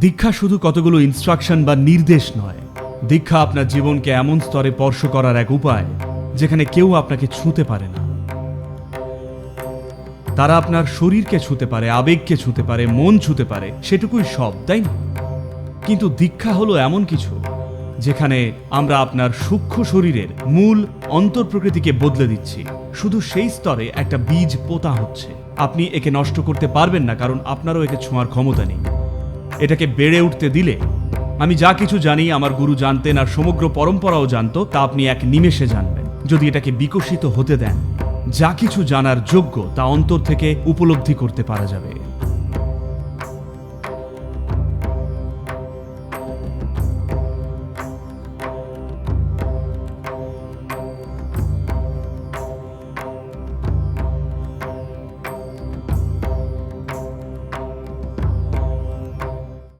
দীক্ষা শুধু কতগুলো ইনস্ট্রাকশন বা নির্দেশ নয়, দীক্ষা আপনার জীবনকে এমন স্তরে স্পর্শ করার এক উপায় যেখানে কেউ আপনাকে ছুঁতে পারে না। তারা আপনার শরীরকে ছুঁতে পারে, আবেগকে ছুঁতে পারে, মন ছুঁতে পারে, সেটুকুই সব, তাই না? কিন্তু দীক্ষা হলো এমন কিছু যেখানে আমরা আপনার সূক্ষ্ম শরীরের মূল অন্তর প্রকৃতিকে বদলে দিচ্ছি। শুধু সেই স্তরে একটা বীজ পোতা হচ্ছে। আপনি একে নষ্ট করতে পারবেন না, কারণ আপনারও একে ছোঁয়ার ক্ষমতা নেই। এটাকে বেড়ে উঠতে দিলে। আমি যা কিছু জানি, আমার গুরু জানতেন আর সমগ্র পরম্পরাও জানতো, তা আপনি এক নিমেষে জানবেন। যদি এটাকে বিকশিত হতে দেন, যা কিছু জানার যোগ্য, তা অন্তর থেকে উপলব্ধি করতে পারা যাবে।